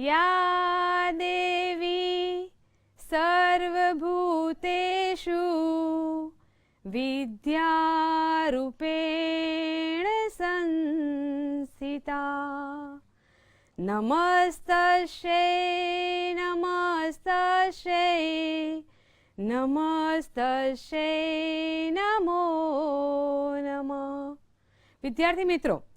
યા દેવી સર્વભૂતેષુ વિદ્યારૂપેણ સંસ્થિતા નમસ્તશે નમસ્તશે નમસ્તશે નમો નમ. વિદ્યાર્થી મિત્રો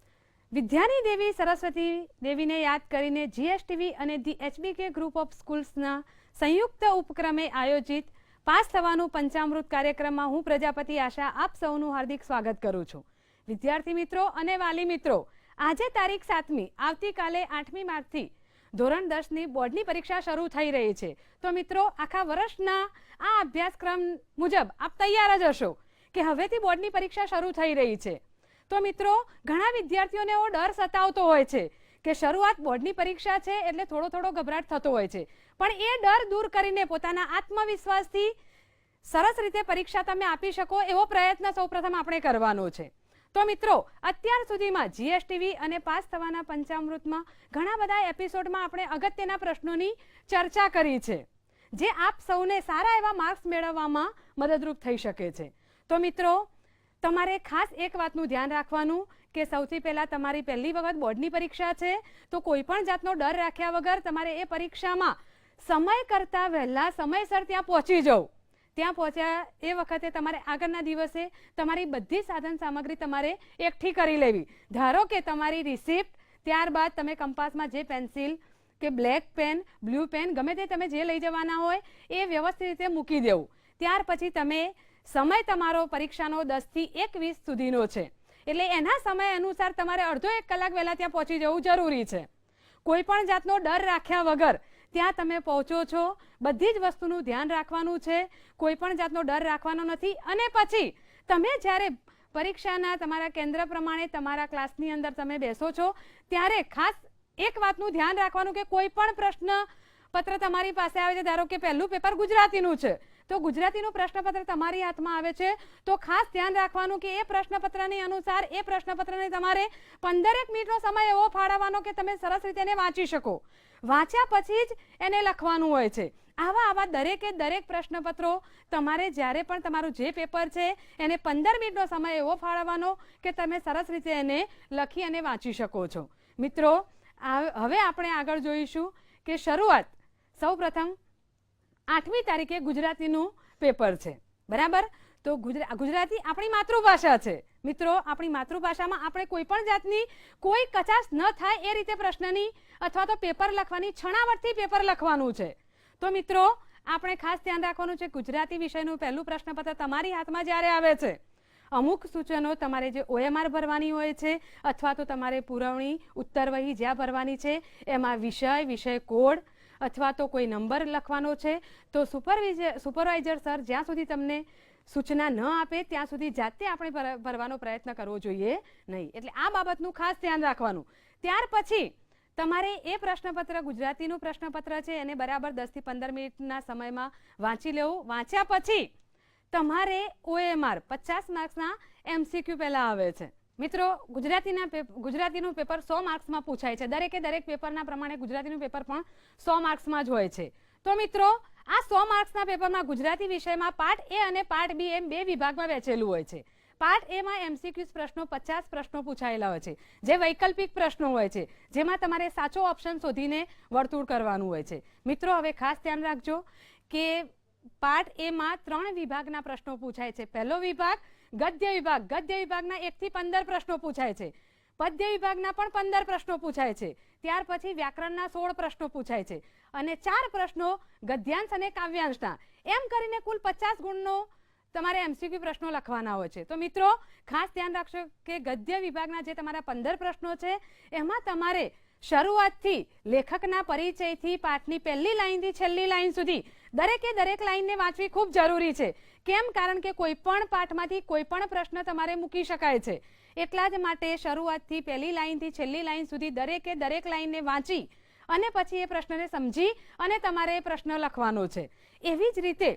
વિદ્યાની દેવી સરસ્વતી દેવીને યાદ કરીને જીએસટીવી અને ધી એચબીકે ગ્રુપ ઓફ સ્કૂલ્સના સંયુક્ત ઉપક્રમે આયોજિત પાસ થવાનું પંચામૃત કાર્યક્રમમાં હું પ્રજાપતિ આશા આપ સૌનું હાર્દિક સ્વાગત કરું છું. વિદ્યાર્થી મિત્રો અને વાલી મિત્રો, આજે તારીખ સાતમી, આવતીકાલે આઠમી માર્ચથી ધોરણ દસની બોર્ડની પરીક્ષા શરૂ થઈ રહી છે. તો મિત્રો, આખા વર્ષના આ અભ્યાસક્રમ મુજબ આપ તૈયાર જ હશો કે હવેથી બોર્ડની પરીક્ષા શરૂ થઈ રહી છે. તો મિત્રો, ઘણા વિદ્યાર્થીઓને એવો ડર સતાવતો હોય છે કે શરૂઆત બોર્ડની પરીક્ષા છે એટલે થોડો થોડો ગભરાટ થતો હોય છે. પણ એ ડર દૂર કરીને પોતાના આત્મવિશ્વાસથી સરસ રીતે પરીક્ષા તમે આપી શકો એવો પ્રયત્ન સૌપ્રથમ આપણે કરવાનો છે. તો મિત્રો, અત્યાર સુધીમાં જીએસટીવી અને પાસ થવાના પંચામૃતમાં ઘણા બધા એપિસોડમાં આપણે અગત્યના પ્રશ્નોની ચર્ચા કરી છે, જે આપ સૌને સારા એવા માર્ક્સ મેળવવામાં મદદરૂપ થઈ શકે છે. તો મિત્રો તમારે ખાસ એક વાતનું ધ્યાન રાખવાનું કે સૌથી પહેલાં તમારી પહેલી વખત બોર્ડની પરીક્ષા છે, તો કોઈ પણ જાતનો ડર રાખ્યા વગર તમારે એ પરીક્ષામાં સમય કરતાં વહેલા સમયસર ત્યાં પહોંચી જવું. ત્યાં પહોંચ્યા એ વખતે તમારે આગળના દિવસે તમારી બધી સાધન સામગ્રી તમારે એકઠી કરી લેવી. ધારો કે તમારી રિસિપ્ટ ત્યારબાદ તમે કંપાસમાં જે પેન્સિલ કે બ્લેક પેન, બ્લુ પેન, ગમે તે તમે જે લઈ જવાના હોય, એ વ્યવસ્થિત રીતે મૂકી દેવું. ત્યાર પછી તમે સમય તમારો પરીક્ષાનો દસથી એક વીસ સુધીનો છે. એટલે એના સમય અનુસાર તમારે અડધો એક કલાક વહેલા ત્યાં પહોંચી જવું જરૂરી છે. કોઈ પણ જાતનો ડર રાખ્યા વગર ત્યાં તમે પહોંચો છો. બધી જ વસ્તુનું ધ્યાન રાખવાનું છે. કોઈ પણ જાતનો ડર રાખવાનો નથી. અને પછી તમે જ્યારે પરીક્ષાના તમારા કેન્દ્ર પ્રમાણે તમારા ક્લાસની અંદર તમે બેસો છો, ત્યારે ખાસ એક વાતનું ધ્યાન રાખવાનું કે કોઈ પણ પ્રશ્ન પત્ર તમારી પાસે આવે છે. ધારો કે પહેલું પેપર ગુજરાતીનું છે. તો ગુજરાતીનું પ્રશ્નપત્ર તમારી હાથમાં આવે છે. તો ખાસ ધ્યાન રાખવાનું કે એ પ્રશ્નપત્રની અનુસાર એ પ્રશ્નપત્રને તમારે પંદરેક મિનિટનો સમય એવો ફાળવવાનો કે તમે સરસ રીતે એને વાંચી શકો. વાંચ્યા પછી જ એને લખવાનું હોય છે. આવા આવા દરેકે દરેક પ્રશ્નપત્રો તમારે જ્યારે પણ તમારું જે પેપર છે એને પંદર મિનિટનો સમય એવો ફાળવવાનો કે તમે સરસ રીતે એને લખી અને વાંચી શકો છો. મિત્રો હવે આપણે આગળ જોઈશું કે શરૂઆત સૌપ્રથમ આઠમી તારીખે ગુજરાતીનું પેપર છે. બરાબર? તો ગુજરા, ગુજરાતી આપણી માતૃભાષા છે. મિત્રો, આપણી માતૃભાષામાં આપણે કોઈ પણ જાતની, કોઈ કચાશ ન થાય એ રીતે પ્રશ્નની અથવા તો પેપર લખવાની, છણાવટથી પેપર લખવાનું છે. તો મિત્રો, આપણે ખાસ ધ્યાન રાખવાનું છે, ગુજરાતી વિષયનું પહેલું પ્રશ્નપત્ર તમારી હાથમાં જ્યારે આવે છે, અમુક સૂચનો તમારે જે ઓએમઆર ભરવાની હોય છે અથવા તો તમારે પુરવણી ઉત્તરવહી જ્યાં ભરવાની છે, એમાં વિષય વિષય કોડ અથવા તો કોઈ નંબર લખવાનો છે, તો સુપરવિઝર સુપરવાઇઝર સર, જ્યાં સુધી તમને સૂચના ન આપે, ત્યાં સુધી જાતે આપણે ભરવાનો પ્રયત્ન કરવો જોઈએ નહીં. એટલે આ બાબતનું ખાસ ધ્યાન રાખવાનું. ત્યાર પછી, તમારે એ પ્રશ્નપત્ર, ગુજરાતીનું પ્રશ્નપત્ર છે, એને બરાબર દસથી પંદર મિનિટના સમયમાં વાંચી લેવું. વાંચ્યા પછી, તમારે ઓએમઆર, પચાસ માર્ક્સના એમસીક્યુ પહેલાં આવે છે. મિત્રો, ગુજરાતીના ગુજરાતીનું પેપર સો માર્ક્સમાં પૂછાય છે. દરેકે દરેક પેપરના પ્રમાણે ગુજરાતીનું પેપર પણ સો માર્ક્સમાં જ હોય છે. તો મિત્રો, આ સો માર્ક્સના પેપરમાં ગુજરાતી વિષયમાં પાર્ટ એ અને પાર્ટ બી એમ બે વિભાગમાં વહેંચેલું હોય છે. પાર્ટ એમાં એમસીક્યુઝ પ્રશ્નો, પચાસ પ્રશ્નો પૂછાયેલા હોય છે. જે વૈકલ્પિક પ્રશ્નો હોય છે, જેમાં તમારે સાચો ઓપ્શન શોધીને વર્તુળ કરવાનું હોય છે. મિત્રો, હવે ખાસ ધ્યાન રાખજો કે પાર્ટ એમાં ત્રણ વિભાગના પ્રશ્નો પૂછાય છે. પહેલો વિભાગ ગદ્ય વિભાગ. ગદ્ય વિભાગના એકથી પંદર પ્રશ્નો પૂછાય છે. પદ્ય વિભાગના પણ પંદર પ્રશ્નો પૂછાય છે. ત્યાર પછી વ્યાકરણના સોળ પ્રશ્નો પૂછાય છે. અને ચાર પ્રશ્નો ગદ્યાંશ અને કાવ્યાંશના. એમ કરીને કુલ પચાસ ગુણનો તમારે એમસીક્યુ પ્રશ્નો લખવાના હોય છે. તો મિત્રો, ખાસ ધ્યાન રાખશો કે ગદ્ય વિભાગના જે તમારા પંદર પ્રશ્નો છે, એમાં તમારે શરૂઆતથી લેખકના પરિચયથી પાઠની પહેલી લાઈનથી છેલ્લી લાઈન સુધી દરેકે દરેક લાઈનને વાંચવી ખૂબ જરૂરી છે. કેમ? કારણ કે કોઈ પણ પાઠમાંથી કોઈ પણ પ્રશ્ન તમારે મૂકી શકાય છે. એટલા જ માટે શરૂઆતથી પહેલી લાઇનથી છેલ્લી લાઈન સુધી દરેકે દરેક લાઈનને વાંચી અને પછી એ પ્રશ્નને સમજી અને તમારે એ પ્રશ્ન લખવાનો છે. એવી જ રીતે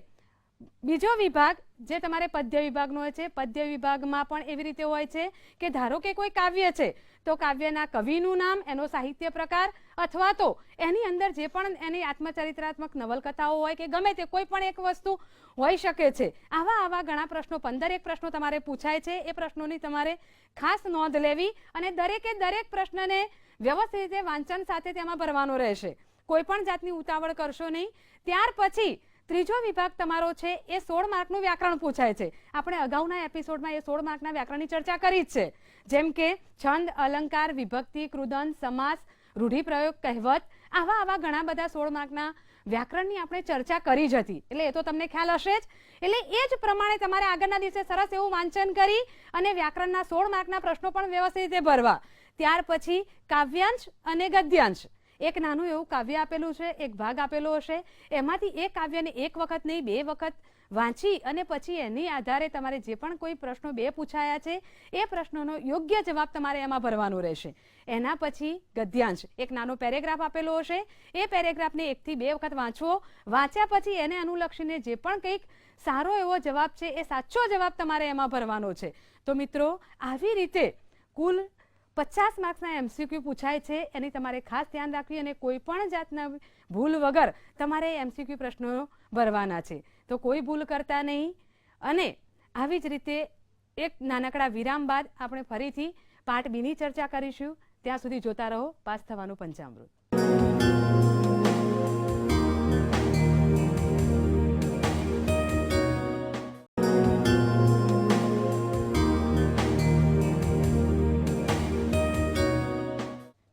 બીજો વિભાગ જે તમારે પદ્ય વિભાગનો હોય છે, પદ્ય વિભાગમાં પણ એવી રીતે હોય છે કે ધારો કે કોઈ કાવ્ય છે, તો કાવ્યના કવિનું નામ, એનો સાહિત્ય પ્રકાર અથવા તો એની અંદર જે પણ એની આત્મચરિત્રાત્મક નવલકથાઓ હોય કે ગમે તે કોઈ પણ એક વસ્તુ હોઈ શકે છે, આવા આવા ઘણા પ્રશ્નો પંદર એક પ્રશ્નો તમારે પૂછાય છે, એ પ્રશ્નોની તમારે ખાસ નોંધ લેવી અને દરેકે દરેક પ્રશ્નને વ્યવસ્થિત રીતે વાંચન સાથે તેમાં ભરવાનો રહેશે. કોઈ પણ જાતની ઉતાવળ કરશો નહીં. ત્યાર પછી ત્રીજો વિભાગ તમારો છે, એ સોળ માર્કનું વ્યાકરણ પૂછાય છે. આપણે અગાઉના એપિસોડમાં એ સોળ માર્કના વ્યાકરણની ચર્ચા કરી જ છે. જેમ કે, છંદ, અલંકાર, વિભક્તિ કૃદન સમાસ, રૂઢિપ્રયોગ, કહેવત, આવા આવા ઘણા બધા સોળ માર્કના વ્યાકરણની આપણે ચર્ચા કરી જ હતી. એટલે એ તો તમને ખ્યાલ હશે જ. એટલે એ જ પ્રમાણે તમારે આગળના દિવસે સરસ એવું વાંચન કરી અને વ્યાકરણના સોળ માર્કના પ્રશ્નો પણ વ્યવસ્થિત રીતે ભરવા. ત્યાર પછી કાવ્યાંશ અને ગદ્યાંશ. એક નાનું એવું કાવ્ય આપેલું છે, એક ભાગ આપેલો હશે. એમાંથી એ કાવ્યને એક વખત નહીં, બે વખત વાંચી અને પછી એની આધારે તમારે જે પણ કોઈ પ્રશ્નો બે પૂછાયા છે, એ પ્રશ્નોનો યોગ્ય જવાબ તમારે એમાં ભરવાનો રહેશે. એના પછી ગદ્યાંશ. એક નાનો પેરેગ્રાફ આપેલો હશે. એ પેરેગ્રાફને એકથી બે વખત વાંચવો વાંચ્યા પછી એને અનુલક્ષીને જે પણ કંઈક સારો એવો જવાબ છે, એ સાચો જવાબ તમારે એમાં ભરવાનો છે. તો મિત્રો, આવી રીતે કુલ પચાસ માર્ક્સના એમસીક્યુ પૂછાય છે, એની તમારે ખાસ ધ્યાન રાખવી અને કોઈ પણ જાતના ભૂલ વગર તમારે એમસીક્યુ પ્રશ્નો ભરવાના છે. તો કોઈ ભૂલ કરતા નહીં. અને આવી જ રીતે એક નાનકડા વિરામ બાદ આપણે ફરીથી પાર્ટ બીની ચર્ચા કરીશું. ત્યાં સુધી જોતા રહો, પાસ થવાનું પંચામૃત.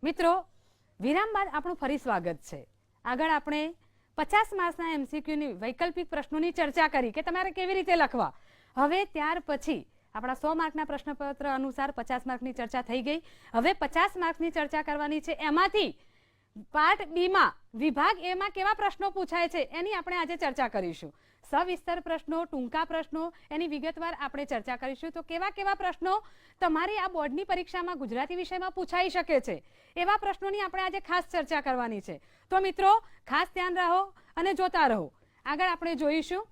મિત્રો, વિરામ બાદ આપણું ફરી સ્વાગત છે. આગળ આપણે પચાસ માર્ક્સના એમસીક્યુની વૈકલ્પિક પ્રશ્નોની ચર્ચા કરી કે તમારે કેવી રીતે લખવા? હવે ત્યાર પછી આપણા સો માર્કના પ્રશ્નપત્ર અનુસાર પચાસ માર્કની ચર્ચા થઈ ગઈ. હવે પચાસ માર્ક્સની ચર્ચા કરવાની છે એમાંથી પાર્ટ બીમાં, વિભાગ એમાં કેવા પ્રશ્નો પૂછાય છે એની આપણે આજે ચર્ચા કરીશું. સવિસ્તર પ્રશ્નો, ટૂંકા પ્રશ્નો, એની વિગતવાર આપણે ચર્ચા કરીશું. તો કેવા કેવા પ્રશ્નો તમારી આ બોર્ડની પરીક્ષામાં ગુજરાતી વિષયમાં પૂછાઈ શકે છે? એવા પ્રશ્નોની આપણે આજે ખાસ ચર્ચા કરવાની છે. તો મિત્રો, ખાસ ધ્યાન રહો અને જોતા રહો. આગળ આપણે જોઈશું.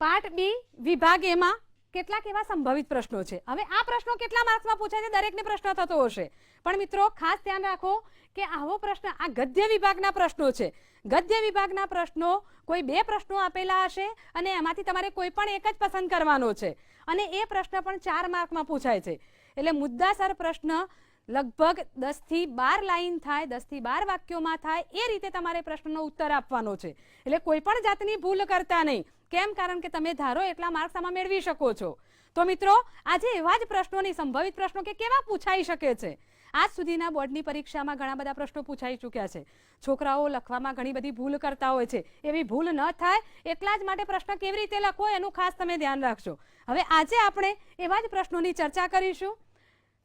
પાર્ટ બી, વિભાગ એમાં કેટલાક એવા સંભવિત પ્રશ્નો છે? હવે આ પ્રશ્નો કેટલા માર્ક્સમાં પૂછાય છે? દરેકને પ્રશ્ન થતો હશે. પણ મિત્રો, ખાસ ધ્યાન રાખો કે આવો પ્રશ્ન, આ ગદ્ય વિભાગના પ્રશ્નો છે. ગદ્ય વિભાગના પ્રશ્નો કોઈ બે પ્રશ્નો આપેલા હશે અને એમાંથી તમારે કોઈ પણ એક જ પસંદ કરવાનો છે. અને એ પ્રશ્ન પણ ચાર માર્કમાં પૂછાય છે. એટલે મુદ્દાસર પ્રશ્ન લગભગ દસથી બાર લાઈન થાય, દસથી બાર વાક્યોમાં થાય, એ રીતે તમારે પ્રશ્નનો ઉત્તર આપવાનો છે. એટલે કોઈ પણ જાતની ભૂલ કરતા નહીં. કેમ? કારણ કે તમે ધારો એટલા માર્ક્સ આમાં મેળવી શકો છો. તો મિત્રો, આજે એવા જ પ્રશ્નોની, સંભવિત પ્રશ્નો કે કેવા પૂછાઈ શકે છે? આજ સુધીના બોર્ડની પરીક્ષામાં ઘણા બધા પ્રશ્નો પૂછાઈ ચૂક્યા છે. છોકરાઓ લખવામાં ઘણી બધી ભૂલ કરતા હોય છે. એવી ભૂલ ન થાય એટલા જ માટે પ્રશ્ન કેવી રીતે લખવો એનું ખાસ તમે ધ્યાન રાખજો. હવે આજે આપણે એવા જ પ્રશ્નોની ચર્ચા કરીશું.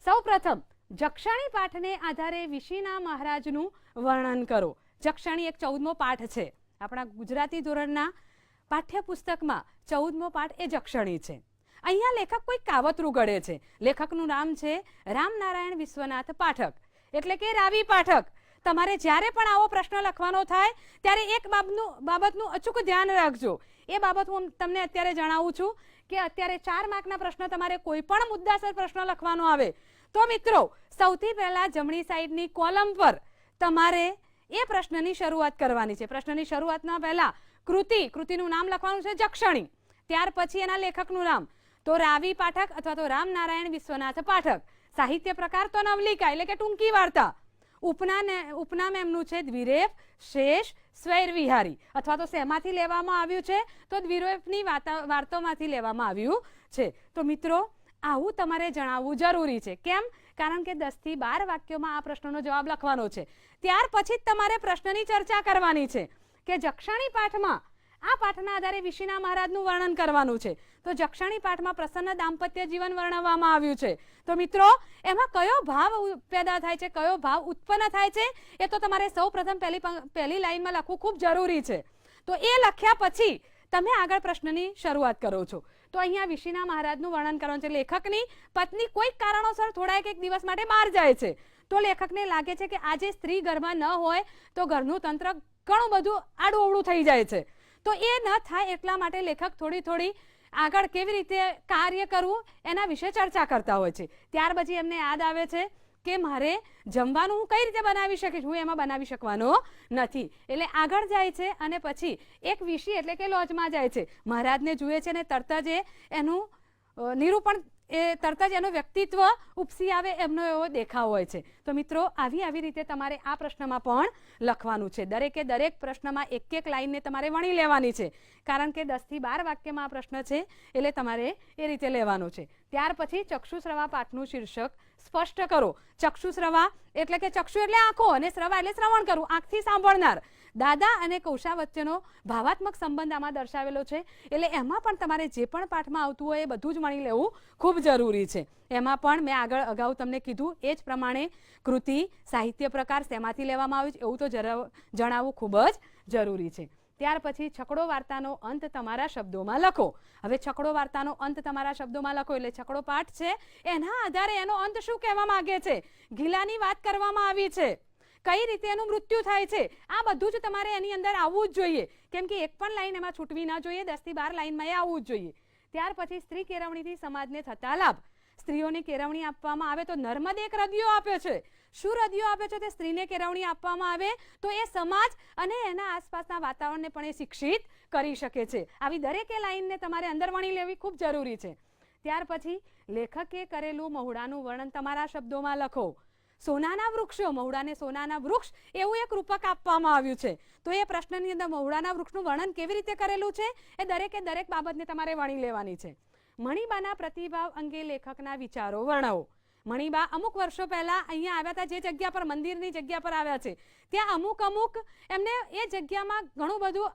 સૌ પ્રથમ જક્ષણી પાઠને આધારે વિશીના મહારાજનું વર્ણન કરો. જક્ષણી એક ચૌદમો પાઠ છે. આપણા ગુજરાતી ધોરણના પાઠ્યપુસ્તકમાં ચૌદમો પાઠ એ જક્ષણી છે. અહીંયા લેખક કોઈ કાવતરું ગળે છે. લેખકનું નામ છે રામનારાયણ વિશ્વનાથ પાઠક. એટલે કે રાવી પાઠક. તમારે જ્યારે પણ આવો પ્રશ્ન લખવાનો થાય, ત્યારે એક બાબનું બાબતનું અચૂક ધ્યાન રાખજો. એ બાબત હું તમને અત્યારે જણાવું છું કે અત્યારે ચાર માર્કના પ્રશ્ન તમારે કોઈ પણ મુદ્દાસર પ્રશ્ન લખવાનો આવે. તો મિત્રો, સૌથી પહેલા જમણી સાઈડની કોલમ પર તમારે એ પ્રશ્નની શરૂઆત કરવાની છે. પ્રશ્નની શરૂઆતના પહેલા કૃતિ, કૃતિનું નામ લખવાનું છે જક્ષણી. ત્યાર પછી એના લેખકનું નામ. તો રાવી પાઠક અથવા તો રામનારાયણ વિશ્વનાથ પાઠક. સાહિત્ય પ્રકાર તો નવલિકા એટલે કે ટૂંકી વાર્તા. ઉપનામ ઉપનામ એમનું છે દ્વિરેફ, શેષ સ્વૈર વિહારી અથવા તો શેમાંથી લેવામાં આવ્યું છે? તો દ્વિરેફની વાર્તા વાર્તામાંથી લેવામાં આવ્યું છે. તો મિત્રો, આવું તમારે જણાવવું જરૂરી છે. કેમ? કારણ કે દસથી બાર વાક્યોમાં આ પ્રશ્નનો જવાબ લખવાનો છે. ત્યાર પછી જ તમારે પ્રશ્નની ચર્ચા કરવાની છે કે જક્ષણી પાઠમાં આ પાઠના આધારે વિશીના મહારાજનું વર્ણન કરવાનું છે. તો જક્ષણી પાઠમાં પ્રસન્ન દાંપત્ય જીવન વર્ણવવામાં આવ્યું છે. તો મિત્રો, એમાં કયો ભાવ પેદા થાય છે, કયો ભાવ ઉત્પન્ન થાય છે, એ તો તમારે સૌ પ્રથમ પહેલી પહેલી લાઈનમાં લખવું ખૂબ જરૂરી છે. તો એ લખ્યા પછી તમે આગળ પ્રશ્નની શરૂઆત કરો છો. તો અહીંયા વિશીના મહારાજનું વર્ણન કરવાનું છે. લેખકની પત્ની કોઈક કારણોસર થોડા એક દિવસ માટે બહાર જાય છે. તો લેખકને લાગે છે કે આજે સ્ત્રી ઘરમાં ન હોય તો ઘરનું તંત્ર ઘણું બધું આડું અવળું થઈ જાય છે. તો એ ન થાય એટલા માટે લેખક થોડી થોડી આગળ કેવી રીતે કાર્ય કરવું એના વિશે ચર્ચા કરતા હોય છે. ત્યાર પછી એમને યાદ આવે છે કે મારે જમવાનું હું કઈ રીતે બનાવી શકીશ? હું એમાં બનાવી શકવાનો નથી. એટલે આગળ જાય છે અને પછી એક વિષય એટલે કે લોજમાં જાય છે. મહારાજને જુએ છે ને તરત જ એનું નિરૂપણ એ તરત જ એનું વ્યક્તિત્વ ઉપસી આવે એમનો એવો દેખાવ હોય છે. તો મિત્રો, આવી આવી રીતે તમારે આ પ્રશ્નમાં પણ લખવાનું છે. દરેકે દરેક પ્રશ્નમાં એક એક લાઈનને તમારે વણી લેવાની છે. કારણ કે દસથી બાર વાક્યમાં આ પ્રશ્ન છે, એટલે તમારે એ રીતે લેવાનો છે. ત્યાર પછી ચક્ષુશ્રવા પાઠનું શીર્ષક સ્પષ્ટ કરો. ચક્ષુશ્રવા એટલે કે ચક્ષુ એટલે આંખો, અને શ્રવા એટલે શ્રવણ કરવું આંખથી સાંભળનાર. દાદા અને કૌશા વચ્ચેનો ભાવાત્મક સંબંધ આમાં દર્શાવેલો છે. એટલે એમાં પણ તમારે જે પણ પાઠમાં આવતું હોય એ બધું જ માણી લેવું ખૂબ જરૂરી છે. એમાં પણ મેં આગળ અગાઉ તમને કીધું એ જ પ્રમાણે કૃતિ, સાહિત્ય પ્રકાર શેમાંથી લેવામાં આવ્યું છે એવું તો જણાવવું ખૂબ જ જરૂરી છે. ત્યાર પછી છકડો વાર્તાનો અંત તમારા શબ્દોમાં લખો. હવે છકડો વાર્તાનો અંત તમારા શબ્દોમાં લખો એટલે છકડો પાઠ છે. એના આધારે એનો અંત શું કહેવા માંગે છે? ગીલાની વાત કરવામાં આવી છે. કઈ રીતે એનું મૃત્યુ થાય છે? આ બધું જ તમારે એની અંદર આવવું જ જોઈએ. કેમ કે એક પણ લાઈન એમાં છૂટવી ના જોઈએ, દસથી બાર લાઈનમાં એ આવવું જ જોઈએ. ત્યાર પછી સ્ત્રી કેળવણીથી સમાજને થતા લાભ. સ્ત્રીઓને કેળવણી આપવામાં આવે તો નર્મદે એક રદિયો આપ્યો છે. શું રદિયો આપ્યો છે? તે સ્ત્રીને કેળવણી આપવામાં આવે તો એ સમાજ અને એના આસપાસના વાતાવરણને પણ એ શિક્ષિત કરી શકે છે. આવી દરેકે લાઈનને તમારે અંદર વણી લેવી ખૂબ જરૂરી છે. ત્યાર પછી લેખકે કરેલું મહુડાનું વર્ણન તમારા શબ્દોમાં લખો. સોનાના વૃક્ષો, મહુડાને સોનાના વૃક્ષ એવું એક રૂપક આપવામાં આવ્યું છે. તો એ પ્રશ્નની અંદર મહુડાના વૃક્ષનું વર્ણન કેવી રીતે કરેલું છે? એ દરેકે દરેક બાબતને તમારે વણી લેવાની છે. મણીબાના પ્રતિભાવ અંગે લેખકના વિચારો વર્ણવો. મણીબા અમુક વર્ષો પહેલા અહીંયા આવ્યા હતા જે જગ્યા પર, મંદિરની જગ્યા પર આવ્યા છે. ત્યાં અમુક અમુક એમને એ જગ્યામાં ઘણું બધું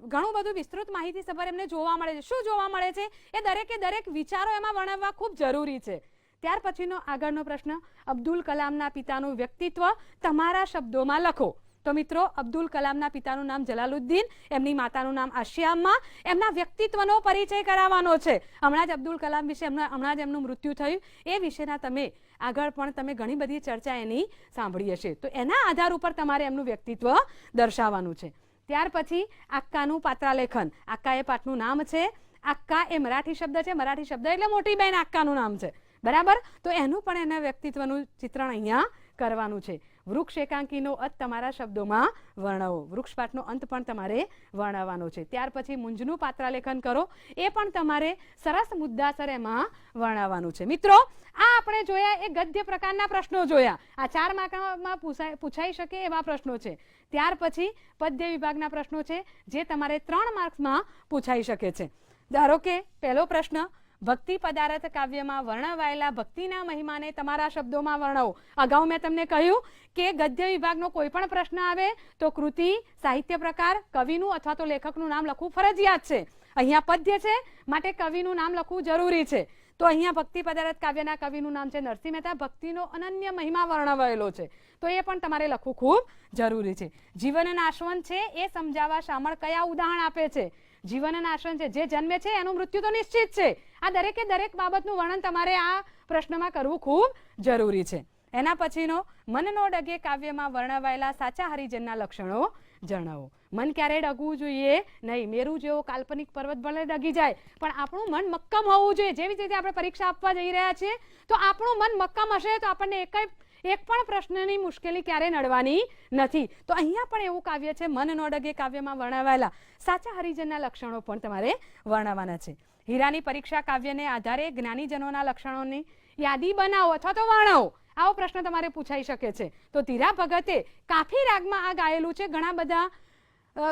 ઘણું બધું વિસ્તૃત માહિતી સભર એમને જોવા મળે છે. શું જોવા મળે છે? એ દરેકે દરેક વિચારો એમાં વર્ણવવા ખૂબ જરૂરી છે. ત્યાર પછીનો આગળનો પ્રશ્ન, અબ્દુલ કલામના પિતાનું વ્યક્તિત્વ તમારા શબ્દોમાં લખો. તો મિત્રો, અબ્દુલ કલામના પિતાનું નામ જલાલુદ્દીન, એમની માતાનું નામ આશિયામમાં એમના વ્યક્તિત્વનો પરિચય કરાવવાનો છે. હમણાં જ અબ્દુલ કલામ વિશે એમના, હમણાં જ એમનું મૃત્યુ થયું. એ વિશેના તમે આગળ પણ તમે ઘણી બધી ચર્ચા એની સાંભળી હશે. તો એના આધાર ઉપર તમારે એમનું વ્યક્તિત્વ દર્શાવવાનું છે. ત્યાર પછી આક્કાનું પાત્રાલેખન. આક્કા એ પાઠનું નામ છે, આક્કા એ મરાઠી શબ્દ છે. મરાઠી શબ્દ એટલે મોટી બેન આક્કાનું નામ છે. બરાબર? તો એનું પણ એના વ્યક્તિત્વનું ચિત્રણ અહીંયા કરવાનું છે. વૃક્ષ એકાંકીનો અંત તમારા શબ્દોમાં વર્ણવો. વૃક્ષપાઠનો અંત પણ તમારે વર્ણવવાનો છે. ત્યાર પછી મુંજનું પાત્રાલેખન કરો. એ પણ તમારે સરસ મુદ્દાસર એમાં વર્ણવવાનું છે. મિત્રો, આ આપણે જોયા એ ગદ્ય પ્રકારના પ્રશ્નો જોયા. આ ચાર માર્કમાં પૂછાઈ પૂછાઈ શકે એવા પ્રશ્નો છે. ત્યાર પછી પદ્ય વિભાગના પ્રશ્નો છે, જે તમારે ત્રણ માર્ક્સમાં પૂછાઈ શકે છે. ધારો કે પહેલો પ્રશ્ન ભક્તિ પદાર્થ કાવ્યમાં વર્ણવાયેલા ભક્તિના મહિમાને તમારા શબ્દોમાં વર્ણવો. અગાઉ મેં તમને કહ્યું કે ગદ્ય વિભાગનો કોઈ પણ પ્રશ્ન આવે તો કૃતિ, સાહિત્ય પ્રકાર, કવિનું અથવા તો લેખકનું નામ લખવું ફરજિયાત છે. અહીંયા પદ્ય છે, માટે કવિનું નામ લખવું જરૂરી છે. તો અહીંયા ભક્તિ પદાર્થ કાવ્યના કવિનું નામ છે નરસિંહ મહેતા. ભક્તિનો અનન્ય મહિમા વર્ણવાયેલો છે. તો એ પણ તમારે લખવું ખૂબ જરૂરી છે. જીવન નાશવંત છે એ સમજાવવા શામળ કયા ઉદાહરણ આપે છે? જીવન નાશવંત છે. જે જન્મે છે એનું મૃત્યુ તો નિશ્ચિત છે. આ દરેકે દરેક બાબતનું વર્ણન તમારે આ પ્રશ્નમાં કરવું ખૂબ જરૂરી છે. એના પછીનો મનનો ડગે કાવ્યમાં વર્ણવાયેલા સાચા હરિજનના લક્ષણો જણાવો. મન ક્યારે ડગવું જોઈએ? નહીં, મેરું જેવો કાલ્પનિક પર્વત ભલે ડગી જાય, પણ આપણું મન મક્કમ હોવું જોઈએ. જેવી રીતે આપણે પરીક્ષા આપવા જઈ રહ્યા છીએ, તો આપણું મન મક્કમ હશે તો આપણને એક એક પણ પ્રશ્નની મુશ્કેલી ક્યારે નડવાની નથી. તો અહીંયા પણ એવું કાવ્ય છે, મન નોડગે કાવ્યમાં વર્ણવાયેલા. સાચા હરિજનના લક્ષણો પણ તમારે વર્ણવવાના છે. હીરાની પરીક્ષા કાવ્યને આધારે જ્ઞાનીજનોના લક્ષણોની યાદી બનાવો અથવા તો વર્ણવો. આવો પ્રશ્ન તમારે પૂછાઈ શકે છે. તો ધીરા ભગતે કાફી રાગમાં આ ગાયેલું છે, ઘણા બધા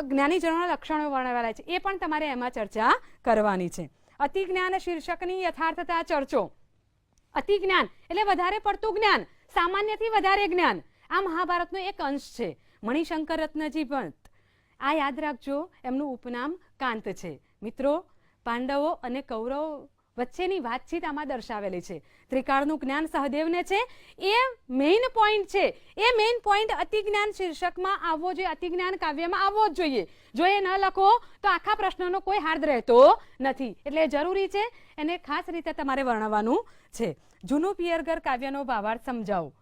જ્ઞાનીજનોના લક્ષણો વર્ણવેલા છે. એ પણ તમારે એમાં ચર્ચા કરવાની છે. અતિ જ્ઞાન શીર્ષકની યથાર્થતા ચર્ચો. અતિ જ્ઞાન એટલે વધારે પડતું જ્ઞાન. સામાન્યથી વધારે જ્ઞાન. આ મહાભારતનો એક અંશ છે. મણિશંકર રત્નજી પંત આ યાદ રાખજો, એમનું ઉપનામ કાંત છે. મિત્રો, પાંડવો અને કૌરવ વચ્ચેની વાતચીત આમાં દર્શાવેલી છે. ત્રિકાળનું જ્ઞાન સહદેવને છે. એ મેઇન પોઈન્ટ છે. એ મેઇન પોઈન્ટ અતિજ્ઞાન શીર્ષકમાં આવવો જોઈએ. અતિજ્ઞાન કાવ્યમાં આવવો જ જોઈએ. જો એ ન લખો, તો આખા પ્રશ્નનો કોઈ હાર્દ રહેતો નથી. એટલે જરૂરી છે એને ખાસ રીતે તમારે વર્ણવવાનું છે. જૂનું પિયરગર કાવ્યનો ભાવાર્થ સમજાવો.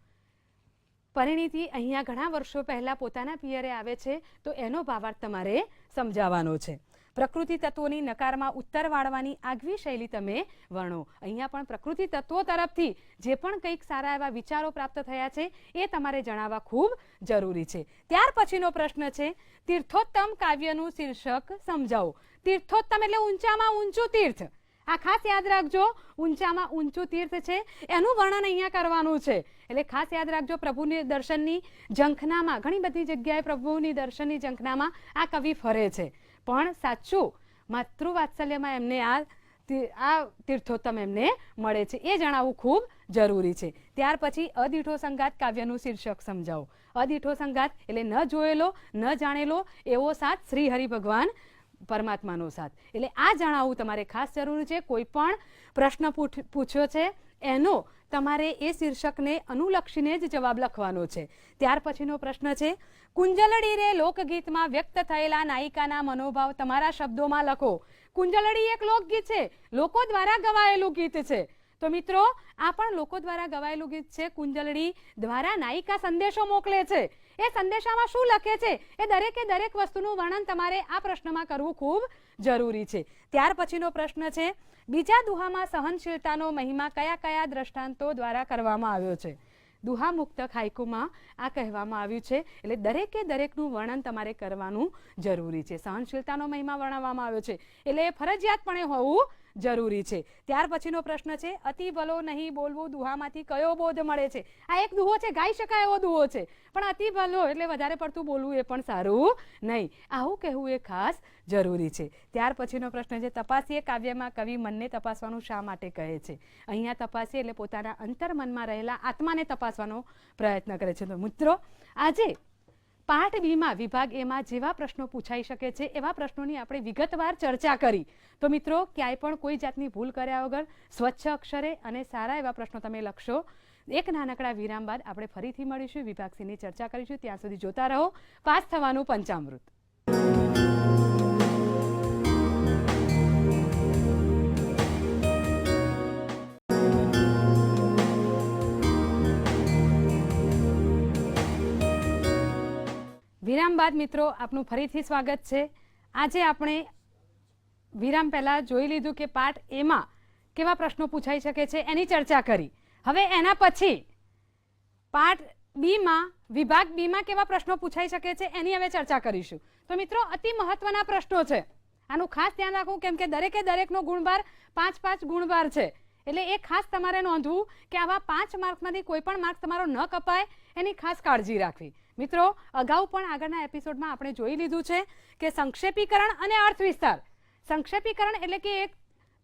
પરિણીતિ અહીંયા ઘણા વર્ષો પહેલાં પોતાના પિયરે આવે છે, તો એનો ભાવાર્થ તમારે સમજાવવાનો છે. પ્રકૃતિ તત્વોની નકારમાં ઉત્તર વાળવાની આગવી શૈલી તમે વર્ણો. અહીંયા પણ પ્રકૃતિ તત્વો તરફથી જે પણ કંઈક સારા એવા વિચારો પ્રાપ્ત થયા છે, એ તમારે જણાવવા ખૂબ જરૂરી છે. ત્યાર પછીનો પ્રશ્ન છે, તીર્થોત્તમ કાવ્યનું શીર્ષક સમજાવો. તીર્થોત્તમ એટલે ઊંચામાં ઊંચું તીર્થ. આ ખાસ યાદ રાખજો, ઊંચામાં ઊંચું તીર્થ છે, એનું વર્ણન અહીંયા કરવાનું છે. એટલે ખાસ યાદ રાખજો, પ્રભુની દર્શનની ઝંખનામાં, ઘણી બધી જગ્યાએ પ્રભુની દર્શનની ઝંખનામાં આ કવિ ફરે છે. પણ સાચું માતૃવાત્સલ્યમાં એમને આ આ તીર્થોત્તમ એમને મળે છે. એ જણાવવું ખૂબ જરૂરી છે. ત્યાર પછી અદીઠો સંગાત કાવ્યનું શીર્ષક સમજાવો. અદીઠો સંગાત એટલે ન જોયેલો, ન જાણેલો એવો સાથ શ્રી હરિ ભગવાન પરમાત્માનો સાથ. એટલે આ જણાવવું તમારે ખાસ જરૂરી છે. કોઈ પણ પ્રશ્ન પૂછ- પૂછ્યો છે, એનો તમારે એ શીર્ષકને અનુલક્ષીને જ જવાબ લખવાનો છે. ત્યાર પછીનો પ્રશ્ન છે કુંજલડી રે લોકગીતમાં વ્યક્ત થયેલા નાયિકાના મનોભાવ તમારા શબ્દોમાં લખો. કુંજલડી એક લોકગીત છે. લોકો દ્વારા ગવાયેલું ગીત છે. તો મિત્રો, આ પણ લોકો દ્વારા ગવાયેલું ગીત છે. કુંજલડી દ્વારા નાયિકા સંદેશો મોકલે છે. એ સંદેશામાં શું લખે છે? એ દરેકે દરેક વસ્તુનું વર્ણન તમારે આ પ્રશ્નમાં કરવું ખૂબ જરૂરી છે. ત્યાર પછીનો પ્રશ્ન છે, બીજા દુહામાં સહનશીલતાનો મહિમા કયા કયા દ્રષ્ટાંતો દ્વારા કરવામાં આવ્યો છે? દુહા મુક્ત હાઇકુમાં આ કહેવામાં આવ્યું છે, એટલે દરેકે દરેકનું વર્ણન તમારે કરવાનું જરૂરી છે. સહનશીલતાનો મહિમા વર્ણવવામાં આવ્યો છે, એટલે એ ફરજિયાતપણે હોવું જરૂરી છે. ત્યાર પછીનો પ્રશ્ન છે, અતિ ભલો નહીં બોલવું દુહામાંથી કયો બોધ મળે છે? આ એક દુહો છે, ગાઈ શકાય એવો દુહો છે. પણ અતિ ભલો એટલે વધારે પડતું બોલવું એ પણ સારું નહીં. આવું કહેવું એ ખાસ જરૂરી છે. ત્યાર પછીનો પ્રશ્ન છે, તપાસીએ કાવ્યમાં કવિ મનને તપાસવાનું શા માટે કહે છે? અહીંયા તપાસીએ એટલે પોતાના અંતર્મનમાં રહેલા આત્માને તપાસવાનો પ્રયત્ન કરે છે. તો મિત્રો, આજે પાઠ બીમાં વિભાગ એમાં જેવા પ્રશ્નો પૂછાઈ શકે છે, એવા પ્રશ્નોની આપણે વિગતવાર ચર્ચા કરી. તો મિત્રો, ક્યાંય પણ કોઈ જાતની ભૂલ કર્યા વગર સ્વચ્છ અક્ષરે અને સારા એવા પ્રશ્નો તમે લખશો. એક નાનકડા વિરામ બાદ આપણે ફરીથી મળીશું, વિભાગ સીની ચર્ચા કરીશું. ત્યાં સુધી જોતા રહો. પાસ થવાનું પંચામૃત. વિરામ બાદ મિત્રો, આપનું ફરીથી સ્વાગત છે. આજે આપણે વિરામ પહેલાં જોઈ લીધું કે પાઠ એમાં કેવા પ્રશ્નો પૂછાઈ શકે છે એની ચર્ચા કરી. હવે એના પછી પાઠ બીમાં, વિભાગ બીમાં કેવા પ્રશ્નો પૂછાઈ શકે છે એની હવે ચર્ચા કરીશું. તો મિત્રો, અતિ મહત્વના પ્રશ્નો છે. આનું ખાસ ધ્યાન રાખવું, કેમ કે દરેકે દરેકનો ગુણભાર પાંચ પાંચ ગુણભાર છે. એટલે એ ખાસ તમારે નોંધવું કે આવા પાંચ માર્કમાંથી કોઈ પણ માર્ક તમારો ન કપાય, એની ખાસ કાળજી રાખવી. મિત્રો, અગાઉ પણ આગળના એપિસોડમાં આપણે જોઈ લીધું છે કે સંક્ષેપીકરણ અને અર્થ વિસ્તાર સંક્ષેપીકરણ એટલે કે એક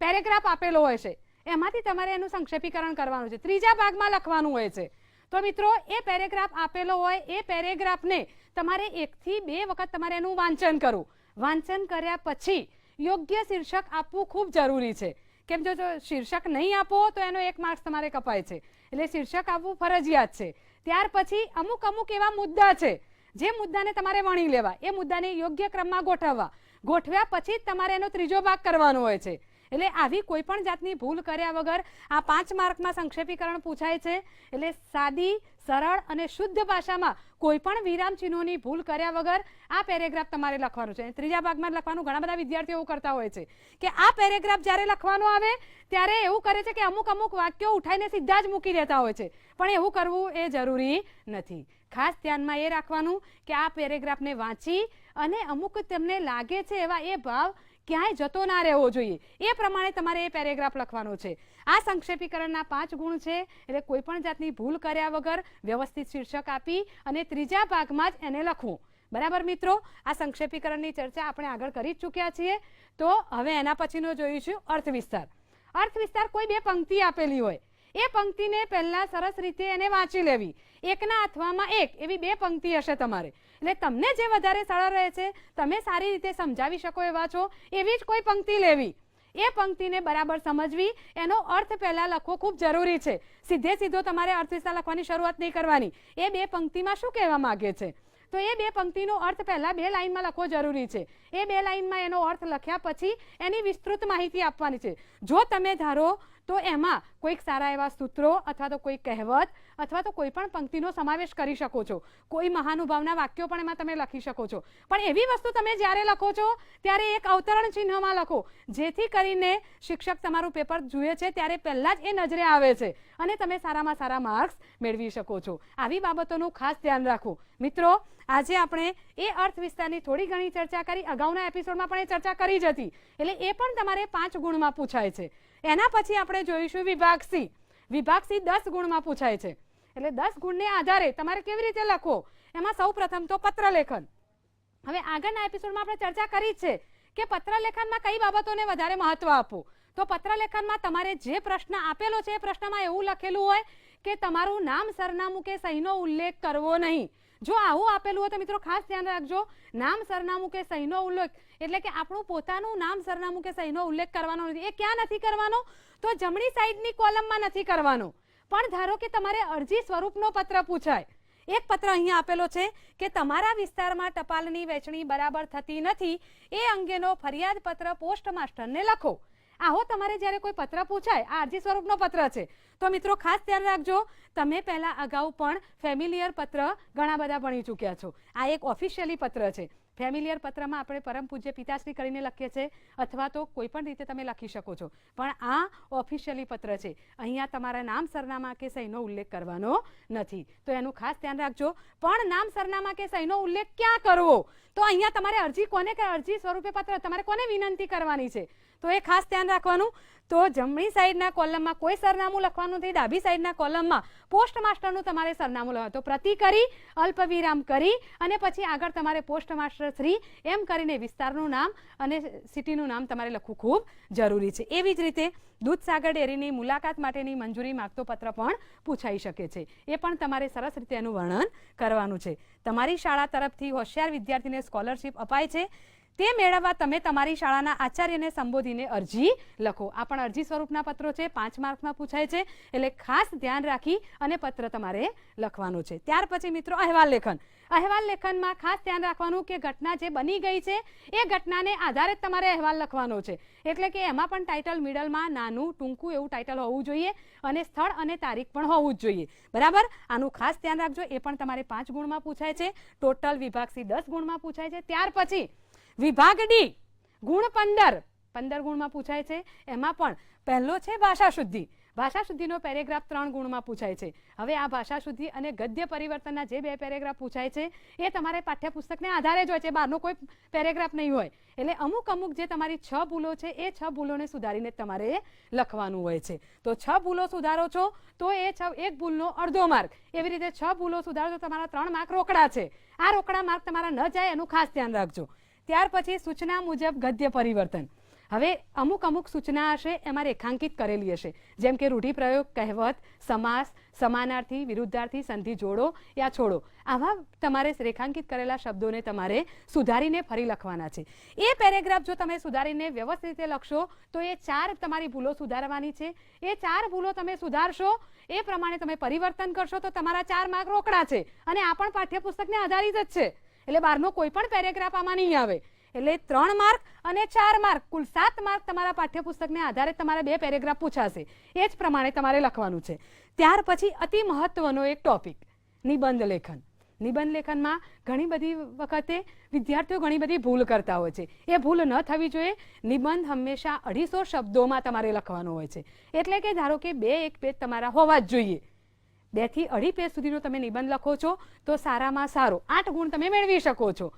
પેરેગ્રાફ આપેલો હોય છે. એમાંથી તમારે એનું સંક્ષેપીકરણ કરવાનું છે. ત્રીજા ભાગમાં લખવાનું હોય છે. તો મિત્રો, એ પેરેગ્રાફ આપેલો હોય, એ પેરેગ્રાફને તમારે એકથી બે વખત તમારે એનું વાંચન કરવું. વાંચન કર્યા પછી યોગ્ય શીર્ષક આપવું ખૂબ જરૂરી છે. કેમ જો જો શીર્ષક નહીં આપો તો એનો એક માર્ક્સ તમારે કપાય છે. એટલે શીર્ષક આપવું ફરજિયાત છે. ત્યાર પછી અમુક અમુક એવા મુદ્દા છે. જે મુદ્દાને તમારે વણી લેવા. એ મુદ્દાને યોગ્ય ક્રમમાં ગોઠવવા. ગોઠવ્યા પછી તમારે એનો ત્રીજો ભાગ કરવાનો હોય છે. એટલે આવી કોઈ પણ જાતની ભૂલ કર્યા વગર આ પાંચ માર્કમાં સંક્ષેપીકરણ પૂછાય છે. એટલે સાદી, સરળ અને શુદ્ધ ભાષામાં કોઈ પણ વિરામ ચિહ્નોની ભૂલ કર્યા વગર આ પેરેગ્રાફ તમારે લખવાનું છે. ત્રીજા ભાગમાં લખવાનું ઘણા બધા વિદ્યાર્થીઓ એવું કરતા હોય છે કે આ પેરેગ્રાફ જ્યારે લખવાનો આવે, ત્યારે એવું કરે છે કે અમુક અમુક વાક્યો ઉઠાઈને સીધા જ મૂકી દેતા હોય છે. પણ એવું કરવું એ જરૂરી નથી. ખાસ ધ્યાનમાં એ રાખવાનું કે આ પેરેગ્રાફને વાંચી અને અમુક તમને લાગે છે એવા એ ભાવ ક્યાંય જતો ના રહેવો જોઈએ. એ પ્રમાણે તમારે એ પેરેગ્રાફ લખવાનો છે. આ સંક્ષેપીકરણના પાંચ ગુણ છે. એટલે કોઈ પણ જાતની ભૂલ કર્યા વગર વ્યવસ્થિત શીર્ષક આપી અને ત્રીજા ભાગમાં જ એને લખવું. બરાબર મિત્રો? આ સંક્ષેપીકરણની ચર્ચા આપણે આગળ કરી જ ચૂક્યા છીએ. તો હવે એના પછીનો જોઈશું અર્થ વિસ્તાર. અર્થ વિસ્તાર કોઈ બે પંક્તિ આપેલી હોય. એ પંક્તિને પહેલાં સરસ રીતે એને વાંચી લેવી. એકના અથવામાં એક, એવી બે પંક્તિ હશે તમારે. એટલે તમને જે વધારે સરળ રહે છે, તમે સારી રીતે સમજાવી શકો એવા છો, એવી જ કોઈ પંક્તિ લેવી. એ પંક્તિને બરાબર સમજવી, એનો અર્થ પહેલાં લખવો ખૂબ જરૂરી છે. સીધે સીધો તમારે અર્થ લખવાની શરૂઆત નહીં કરવાની. એ બે પંક્તિમાં શું કહેવા માગે છે? તો એ બે પંક્તિનો અર્થ પહેલાં બે લાઇનમાં લખવો જરૂરી છે. એ બે લાઇનમાં એનો અર્થ લખ્યા પછી એની વિસ્તૃત માહિતી આપવાની છે. જો તમે ધારો તો એમાં કોઈક સારા એવા સૂત્રો અથવા તો કોઈ કહેવત અથવા તો કોઈ પણ પંક્તિનો સમાવેશ કરી શકો છો. કોઈ મહાનુભાવના વાક્યો પણ એમાં તમે લખી શકો છો. પણ એવી વસ્તુ તમે જ્યારે લખો છો, ત્યારે એક અવતરણ ચિહ્નમાં લખો. જેથી કરીને શિક્ષક તમારું પેપર જુએ છે, ત્યારે પહેલાં જ એ નજરે આવે છે અને તમે સારામાં સારા માર્ક્સ મેળવી શકો છો. આવી બાબતોનું ખાસ ધ્યાન રાખો. મિત્રો, આજે આપણે એ અર્થ વિસ્તારની થોડી ઘણી ચર્ચા કરી. અગાઉના એપિસોડમાં પણ એ ચર્ચા કરી જ હતી. એટલે એ પણ તમારે પાંચ ગુણમાં પૂછાય છે. એના પછી આપણે જોઈશું વિભાગ સી. વિભાગ સી દસ ગુણમાં પૂછાય છે. એટલે દસ ગુણને આધારે તમારે કેવી રીતે લખવો? એમાં સૌ પ્રથમ તો પત્ર લેખન હવે આગળના એપિસોડમાં આપણે ચર્ચા કરી છે કે પત્ર લેખનમાં કઈ બાબતોને વધારે મહત્વ આપવું. તો પત્ર લેખનમાં તમારે જે પ્રશ્ન આપેલો છે એ પ્રશ્નમાં એવું લખેલું હોય કે તમારું નામ, સરનામું કે સહીનો ઉલ્લેખ કરવો નહીં. જો આવું આપેલું હોય તો મિત્રો ખાસ ધ્યાન રાખજો. નામ સરનામું કે સહીનો ઉલ્લેખ. એટલે કે આપણું પોતાનું નામ સરનામું કે સહીનો ઉલ્લેખ કરવાનો નથી. એ ક્યાં નથી કરવાનો? તો જમણી સાઈડની કોલમમાં નથી કરવાનો. પણ ધારો કે તમારે અરજી સ્વરૂપનો પત્ર પૂછાય. એક પત્ર અહીંયા આપેલો છે કે તમારા વિસ્તારમાં ટપાલની વહેંચણી બરાબર થતી નથી. એ અંગેનો ફરિયાદ પત્ર પોસ્ટ માસ્ટરને લખો. આવો તમારે જ્યારે કોઈ પત્ર પૂછાય, આ અરજી સ્વરૂપનો પત્ર છે. તો મિત્રો, ખાસ ધ્યાન રાખજો, તમે પહેલાં અગાઉ પણ ફેમિલિયર પત્ર ઘણા બધા ભણી ચૂક્યા છો. આ એક ઓફિશિયલી પત્ર છે. ફેમિલિયર પત્રમાં આપણે પરમ પૂજ્ય પિતાશ્રી કરીને લખીએ છીએ, અથવા તો કોઈ પણ રીતે તમે લખી શકો છો. પણ આ ઓફિશિયલી પત્ર છે. અહીંયા તમારા નામ, સરનામા કે સહીનો ઉલ્લેખ કરવાનો નથી. તો એનું ખાસ ધ્યાન રાખજો. પણ નામ, સરનામા કે સહીનો ઉલ્લેખ ક્યાં કરવો? તો અહીંયા તમારે અરજી કોને અરજી સ્વરૂપે પત્ર, તમારે કોને વિનંતી કરવાની છે? તો એ ખાસ ધ્યાન રાખવાનું. તો જમણી સાઈડના કોલમમાં કોઈ સરનામું લખવાનું નથી. ડાબી સાઈડના કોલમમાં પોસ્ટ માસ્ટરનું તમારે સરનામું લખવાનું. તો પ્રતિ કરી અલ્પ વિરામ કરી અને પછી આગળ તમારે પોસ્ટ માસ્ટર શ્રી એમ કરીને વિસ્તારનું નામ અને સિટીનું નામ તમારે લખવું ખૂબ જરૂરી છે. એવી જ રીતે દૂધસાગર ડેરીની મુલાકાત માટેની મંજૂરી માગતો પત્ર પણ પૂછાઈ શકે છે. એ પણ તમારે સરસ રીતે એનું વર્ણન કરવાનું છે. તમારી શાળા તરફથી હોશિયાર વિદ્યાર્થીને સ્કોલરશિપ અપાય છે. તે મેળવવા તમે તમારી શાળાના આચાર્યને સંબોધીને અરજી લખો. આ પણ અરજી સ્વરૂપના પત્રો છે. પાંચ માર્કમાં પૂછાય છે. એટલે ખાસ ધ્યાન રાખી અને પત્ર તમારે લખવાનું છે. ત્યાર પછી મિત્રો અહેવાલ લેખન. અહેવાલ લેખનમાં ખાસ ધ્યાન રાખવાનું કે ઘટના જે બની ગઈ છે, એ ઘટનાને આધારે જ તમારે અહેવાલ લખવાનો છે. એટલે કે એમાં પણ ટાઇટલ મિડલમાં નાનું, ટૂંકું એવું ટાઇટલ હોવું જોઈએ અને સ્થળ અને તારીખ પણ હોવું જ જોઈએ. બરાબર? આનું ખાસ ધ્યાન રાખજો. એ પણ તમારે પાંચ ગુણમાં પૂછાય છે. ટોટલ વિભાગ સી દસ ગુણમાં પૂછાય છે. ત્યાર પછી વિભાગ ડી ગુણ પંદર. પંદર ગુણમાં પૂછાય છે. એમાં પણ પહેલો છે ભાષા શુદ્ધિ ભાષા શુદ્ધિનો પેરેગ્રાફ ત્રણ ગુણમાં પૂછાય છે. હવે આ ભાષા શુદ્ધિ અને ગદ્ય પરિવર્તનના જે બે પેરેગ્રાફ પૂછાય છે, એ તમારે પાઠ્યપુસ્તકને આધારે જ હોય છે. બહારનો કોઈ પેરેગ્રાફ નહીં હોય. એટલે અમુક અમુક જે તમારી છ ભૂલો છે, એ છ ભૂલોને સુધારીને તમારે લખવાનું હોય છે. તો છ ભૂલો સુધારો છો, તો એ છ, એક ભૂલનો અડધો માર્ક. એવી રીતે છ ભૂલો સુધારો તો તમારા ત્રણ માર્ક રોકડા છે. આ રોકડા માર્ક તમારા ન જાય એનું ખાસ ધ્યાન રાખજો. ત્યાર પછી સૂચના મુજબ ગદ્ય પરિવર્તન. હવે અમુક અમુક સૂચના હશે, એમાં રેખાંકિત કરેલી હશે. જેમ કે રૂઢિપ્રયોગ, કહેવત, સમાસ, સમાનાર્થી, વિરુદ્ધાર્થી, સંધિ જોડો યા છોડો. આવા તમારે રેખાંકિત કરેલા શબ્દોને તમારે સુધારીને ફરી લખવાના છે. એ પેરેગ્રાફ જો તમે સુધારીને વ્યવસ્થિત રીતે લખશો, તો એ ચાર તમારી ભૂલો સુધારવાની છે. એ ચાર ભૂલો તમે સુધારશો, એ પ્રમાણે તમે પરિવર્તન કરશો, તો તમારા ચાર માર્ક રોકડા છે. અને આ પણ પાઠ્યપુસ્તકને આધારિત જ છે. એટલે બહારનો કોઈ પણ પેરેગ્રાફ આમાં નહીં આવે. એટલે ત્રણ માર્ક અને ચાર માર્ક, કુલ સાત માર્ક તમારા પાઠ્યપુસ્તકને આધારે તમારે બે પેરેગ્રાફ પૂછાશે. એ જ પ્રમાણે તમારે લખવાનું છે. ત્યાર પછી અતિ મહત્વનો એક ટોપિક, નિબંધ લેખન. નિબંધ લેખનમાં ઘણી બધી વખતે વિદ્યાર્થીઓ ઘણી બધી ભૂલ કરતા હોય છે. એ ભૂલ ન થવી જોઈએ. નિબંધ હંમેશા અઢીસો શબ્દોમાં તમારે લખવાનો હોય છે. એટલે કે ધારો કે બે એક પેજ તમારા હોવા જ જોઈએ. બેથી અઢી પેજ સુધીનો તમે નિબંધ લખો છો, તો સારામાં સારો આઠ ગુણ તમે મેળવી શકો છો.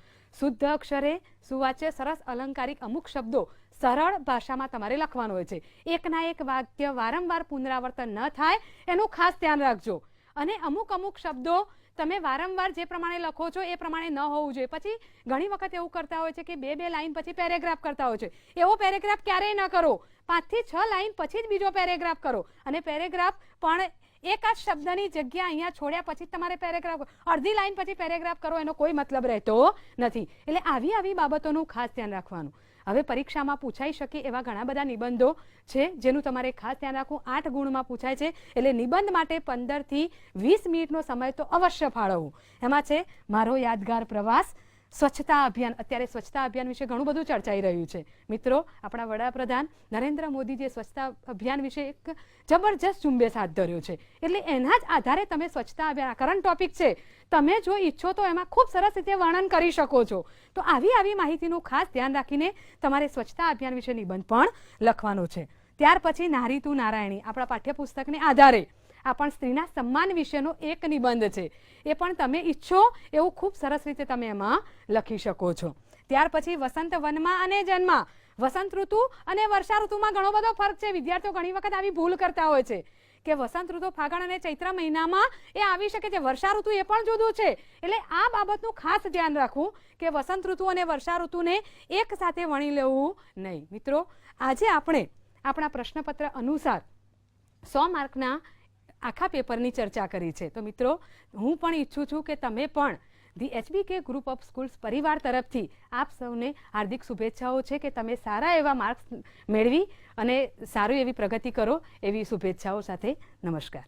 શુદ્ધ અક્ષરે સુવાચ્ય સરસ અલંકારિક અમુક શબ્દો સરળ ભાષામાં તમારે લખવાનો હોય છે. એકના એક વાક્ય વારંવાર પુનરાવર્તન ન થાય, એનું ખાસ ધ્યાન રાખજો. અને અમુક અમુક શબ્દો તમે વારંવાર જે પ્રમાણે લખો છો, એ પ્રમાણે ન હોવું જોઈએ. પછી ઘણી વખત એવું કરતા હોય છે કે બે બે લાઈન પછી પેરેગ્રાફ કરતા હોય છે. એવો પેરેગ્રાફ ક્યારેય ન કરો. પાંચથી છ લાઈન પછી જ બીજો પેરેગ્રાફ કરો. અને પેરેગ્રાફ પણ એક જ શબ્દની જગ્યા અહીંયા છોડ્યા પછી તમારે પેરેગ્રાફ અડધી લાઈન પછી પેરેગ્રાફ કરો, એનો કોઈ મતલબ રહેતો નથી. એટલે આવી આવી બાબતોનું ખાસ ધ્યાન રાખવાનું. હવે પરીક્ષામાં પૂછાઈ શકે એવા ઘણા બધા નિબંધો છે, જેનું તમારે ખાસ ધ્યાન રાખવું. આઠ ગુણમાં પૂછાય છે, એટલે નિબંધ માટે પંદરથી વીસ મિનિટનો સમય તો અવશ્ય ફાળવવું. એમાં છે, મારો યાદગાર પ્રવાસ સ્વચ્છતા અભિયાન. અત્યારે સ્વચ્છતા અભિયાન વિશે ઘણું બધું ચર્ચાઈ રહ્યું છે. મિત્રો, આપણા વડાપ્રધાન નરેન્દ્ર મોદી સ્વચ્છતા અભિયાન વિશે એક જબરજસ્ત ઝુંબેશ હાથ ધર્યો છે. એટલે એના જ આધારે તમે સ્વચ્છતા અભિયાન કરંટ ટોપિક છે, તમે જો ઈચ્છો તો એમાં ખૂબ સરસ રીતે વર્ણન કરી શકો છો. તો આવી આવી માહિતીનું ખાસ ધ્યાન રાખીને તમારે સ્વચ્છતા અભિયાન વિશે નિબંધ પણ લખવાનો છે. ત્યાર પછી નારી તું નારાયણી, આપણા પાઠ્યપુસ્તકને આધારે આ પણ સ્ત્રીના સન્માન વિશેનો એક નિબંધ છે. એ પણ તમે ઈચ્છો એવું ખૂબ સરસ રીતે તમે એમાં લખી શકો છો. ત્યાર પછી વસંત વનમાં અને જન્મમાં વસંત ઋતુ અને વર્ષા ઋતુમાં ઘણો બધો ફરક છે. વિદ્યાર્થીઓ ઘણી વખત આવી ભૂલ કરતા હોય છે કે વસંત ઋતુ ફાગણ અને ચૈત્ર મહિનામાં એ આવી શકે છે. વર્ષા ઋતુ એ પણ જુદું છે. એટલે આ બાબતનું ખાસ ધ્યાન રાખવું કે વસંત ઋતુ અને વર્ષા ઋતુને એક સાથે વણી લેવું નહીં. મિત્રો, આજે આપણે આપણા પ્રશ્નપત્ર અનુસાર સો માર્કના આખા પેપરની ચર્ચા કરી છે. તો મિત્રો, હું પણ ઈચ્છું છું કે તમે પણ the H B K group of schools પરિવાર તરફથી આપ સૌને હાર્દિક શુભેચ્છાઓ છે કે તમે સારા એવા માર્ક્સ મેળવી અને સારી એવી પ્રગતિ કરો એવી શુભેચ્છાઓ સાથે નમસ્કાર.